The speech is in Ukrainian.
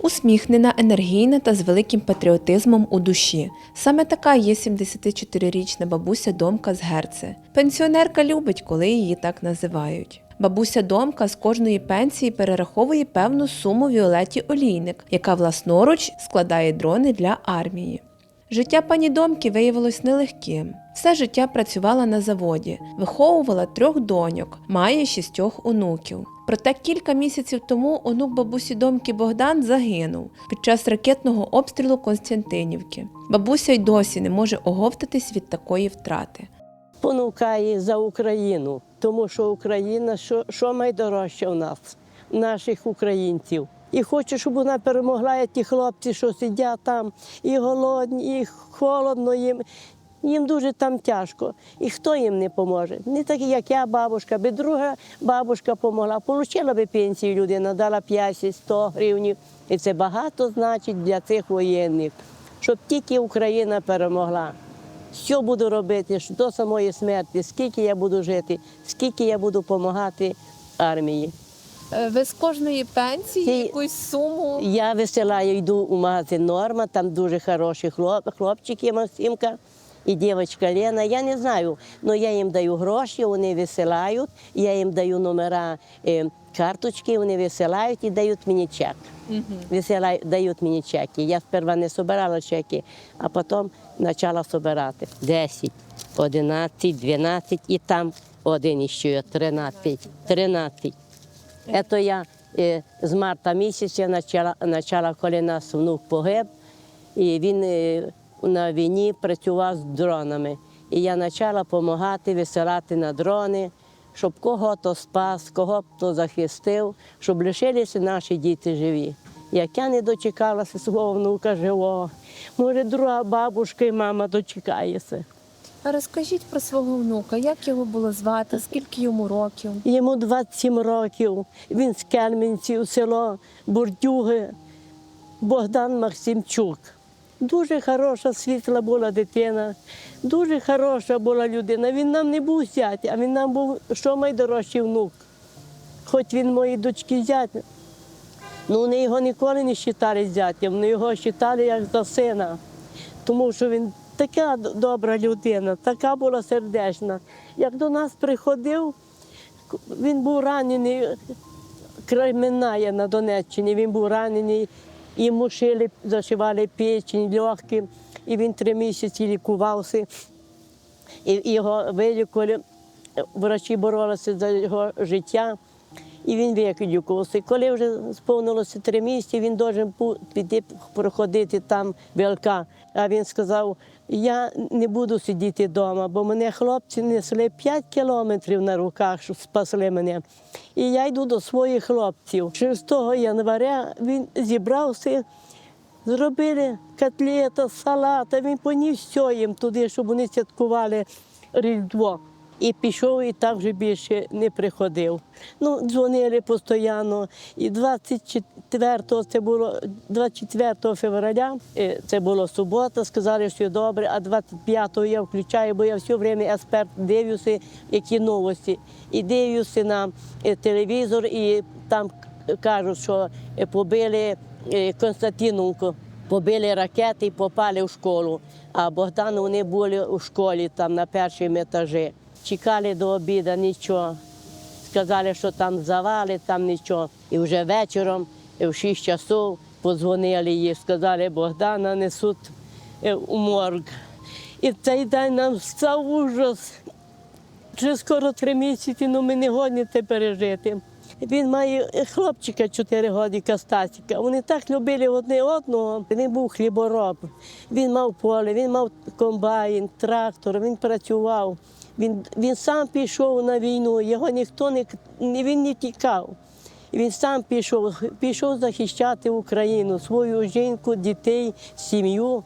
Усміхнена, енергійна та з великим патріотизмом у душі. Саме така є 74-річна бабуся Домка з Герце. Пенсіонерка любить, коли її так називають. Бабуся Домка з кожної пенсії перераховує певну суму Віолеті Олійник, яка власноруч складає дрони для армії. Життя пані Домки виявилось нелегким. Все життя працювала на заводі, виховувала трьох доньок, має шістьох онуків. Проте кілька місяців тому онук бабусі Домки Богдан загинув під час ракетного обстрілу Константинівки. Бабуся й досі не може оговтатись від такої втрати. Понукає за Україну, тому що Україна що, що найдорожче в нас, наших українців. І хочу, щоб вона перемогла і ті хлопці, що сидять там, і голодні, і холодно їм. Їм дуже там тяжко. І хто їм не поможе? Не такі, як я, бабушка, би друга бабушка помогла. Получила би пенсію людина, дала 50-100 гривень. І це багато значить для цих воєнних, щоб тільки Україна перемогла. Що буду робити до самої смерті, скільки я буду жити, скільки я буду допомагати армії. Е, Ви з кожної пенсії Ті- якусь суму Я висилаю, йду у магазин Норма, там дуже хороші хлоп, хлопчики Максимка і дівчинка Лена. Я не знаю, але я їм даю гроші, вони висилають, я їм даю номера е, карточки, вони висилають і дають мені чек. Висилають, дають мені чеки. Я сперва не збирала чеки, а потім почала збирати. 10, 11, 12 і там один іще 13. 13. Ето я е, з марта місяця почала, почала, коли нас внук погиб, і він е, на війні працював з дронами. І я почала допомагати висилати на дрони, щоб кого-то спас, кого-то захистив, щоб лишилися наші діти живі. Як я не дочекалася свого внука живого, може, друга бабушка і мама дочекається. А Розкажіть про свого внука, як його було звати, скільки йому років? Йому 27 років. Він з Кельменців, село Бурдюги, Богдан Максимчук. Дуже хороша, світла була дитина, дуже хороша була людина. Він нам не був зять, а він нам був що найдорожчий внук. Хоч він моїй дочки зять. Ну, вони його ніколи не вважали зятям, вони його вважали як за сина. Тому що він така добра людина, така була сердечна. Як до нас приходив, він був ранений, край Минає на Донеччині, він був ранений, йому шили, зашивали печень, легкі, і він три місяці лікувався. І і його вилікували, врачі боролися за його життя, і він вилікувався. Коли вже сповнилося три місяці, він був піти проходити там ВЛК. А він сказав: я не буду сидіти вдома, бо мене хлопці несли 5 кілометрів на руках, щоб спасли мене. І я йду до своїх хлопців. 6 января він зібрався. Зробили котлета, салата, він поніс все їм туди, щоб вони святкували Різдво. І пішов, і так вже більше не приходив. Ну, дзвонили постійно. І 24 це було 24 февраля, е, це була субота, сказали, що добре, а 25-го я включаю, бо я все время експерт дивлюся, які новості. І дивлюся на е, телевізор, і там кажуть, що е, побили Константиновку, побили ракети і попали в школу. А Богдан вони були у школі там на першому етажі. Чекали до обіду, нічого. Сказали, що там завали, там нічого. І вже вечором, в 6 часов, подзвонили їй, сказали, Богдана несуть е, у морг. І цей день нам став ужас. Вже скоро три місяці, ну ми не годні це пережити. Він має е, хлопчика 4 годика Стасіка. Вони так любили одне одного. Він був хлібороб. Він мав поле, він мав комбайн, трактор, він працював. Він, він сам пішов на війну, його ніхто не він не тікав. Він сам пішов, пішов захищати Україну, свою жінку, дітей, сім'ю.